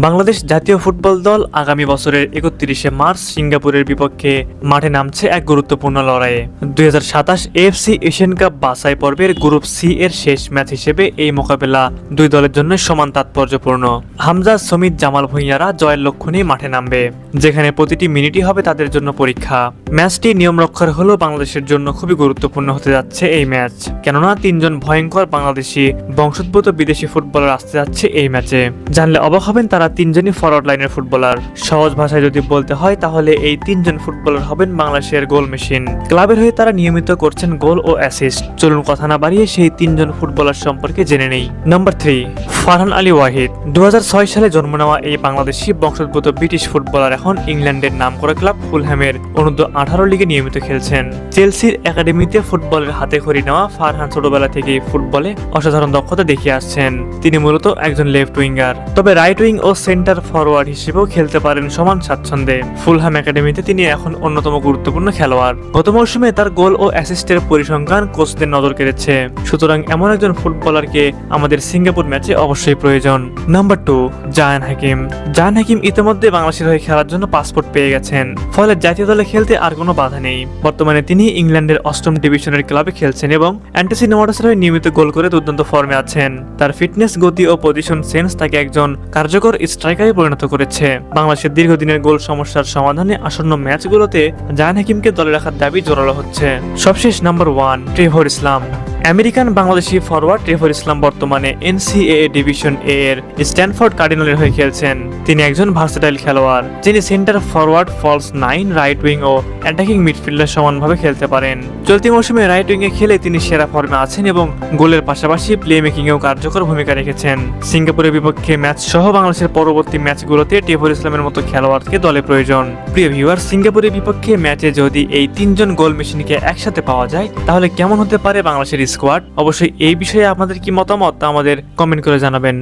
বাংলাদেশ জাতীয় ফুটবল দল আগামী বছরের একত্রিশে মার্চ সিঙ্গাপুরের বিপক্ষে মাঠে নামছে এক গুরুত্বপূর্ণ লড়াইয়ে। দুই হাজার সাতাশ এফসি এশিয়ান কাপ বাছাই পর্বের গ্রুপ সি এর শেষ ম্যাচ হিসেবে এই মোকাবেলা দুই দলের জন্য সমান তাৎপর্যপূর্ণ। হামজা সমিত জামাল ভুঁইয়ারা জয়ের লক্ষ্য নিয়ে মাঠে নামবে। যেখানে প্রতিটি মিনিটই হবে তাদের জন্য পরীক্ষা। ম্যাচটি নিয়ম রক্ষার হলেও বাংলাদেশের জন্য খুবই গুরুত্বপূর্ণ হতে যাচ্ছে এই ম্যাচ। কেননা তিনজন ভয়ঙ্কর বাংলাদেশি বংশোদ্ভূত বিদেশি ফুটবলার আসতে যাচ্ছে এই ম্যাচে। জানলে অবাক হবেন তারা তিনজনই ফরওয়ার্ড লাইনের ফুটবলার। সহজ ভাষায় যদি বলতে হয়, তাহলে এই তিনজন ফুটবলার হবেন বাংলাদেশের গোল মেশিন। ক্লাবের হয়ে তারা নিয়মিত করছেন গোল ও অ্যাসিস্ট চলুন কথা না বাড়িয়ে সেই তিনজন ফুটবলার সম্পর্কে জেনে নেই। Number three Farhan Ali Wahid. দু হাজার ছয় সালে জন্ম নেওয়া এই বাংলাদেশি বংশোদ্ভূত ব্রিটিশ ফুটবলার এখন ইংল্যান্ডের নামকরা ক্লাব ফুলহ্যামের অনূর্ধ্ব আঠারো লিগে নিয়মিত খেলছেন। চেলসির একাডেমিতে ফুটবলের হাতে খড়ি নেওয়া ফারহান ছোটবেলা থেকেই ফুটবলে অসাধারণ দক্ষতা দেখিয়ে আসছেন। তিনি মূলত একজন লেফট উইঙ্গার। তবে রাইট উইং ও সেন্টার ফরওয়ার্ড হিসেবেও খেলতে পারেন সমান স্বাচ্ছন্দ্যে। ফুলহাম একাডেমিতে তিনি এখন অন্যতম গুরুত্বপূর্ণ খেলোয়াড়। গত মৌসুমে তার গোল ও অ্যাসিস্টের পরিসংখ্যান কোচদের নজর কেড়েছে। সুতরাং এমন একজন ফুটবলারকে আমাদের সিঙ্গাপুর ম্যাচে অবশ্যই প্রয়োজন। Number two, Zayan Hakim. Zayan Hakim ইতিমধ্যে বাংলাদেশের হয়ে খেলার জন্য পাসপোর্ট পেয়ে গেছেন। ফলে জাতীয় দলে খেলতে আর কোনো বাধা নেই। বর্তমানে তিনি ইংল্যান্ডের অষ্টম ডিভিশনের ক্লাবে খেলছেন এবং অ্যান্টাসি নোমাটাসের হয়ে নিয়মিত গোল করে দুর্দান্ত ফর্মে আছেন। তার ফিটনেস, গতি ও পজিশন সেন্স তাকে একজন কার্যকর স্ট্রাইকারে পরিণত করেছে। বাংলাদেশের দীর্ঘদিনের গোল সমস্যার সমাধানে আসন্ন ম্যাচগুলোতে জায়ান হাকিমকে দলে রাখার দাবি জোরালো হচ্ছে। সবশেষ number one, Trevor Islam. American Bangladeshi forward Trevor Islam বর্তমানে এনসিএ ডিভিশন এ এর স্ট্যানফোর্ড কার্ডিনালের হয়ে খেলছেন। তিনি একজন ভার্সেটাইল খেলোয়াড়, যিনি centre forward false nine right wing ও অ্যাটাকিং মিডফিল্ডার সমানভাবে খেলতে পারেন। চলতি মৌসুমে রাইট উইং এ খেলে তিনি সেরা ফর্মে আছেন এবং গোলের পাশাপাশি প্লে মেকিং এও কার্যকর ভূমিকা রেখেছেন। সিঙ্গাপুরের বিপক্ষে ম্যাচ সহ বাংলাদেশের পরবর্তী ম্যাচগুলোতে টেফর ইসলামের মতো খেলোয়াড়কে দলে প্রয়োজন। প্রিয় ভিউয়ার সিঙ্গাপুরের বিপক্ষে ম্যাচে যদি এই তিনজন গোল মেশিনকে একসাথে পাওয়া যায়, তাহলে কেমন হতে পারে বাংলাদেশের স্কোয়াড। অবশ্যই এই বিষয়ে আপনাদের কি মতামত তা আমাদের কমেন্ট করে জানাবেন।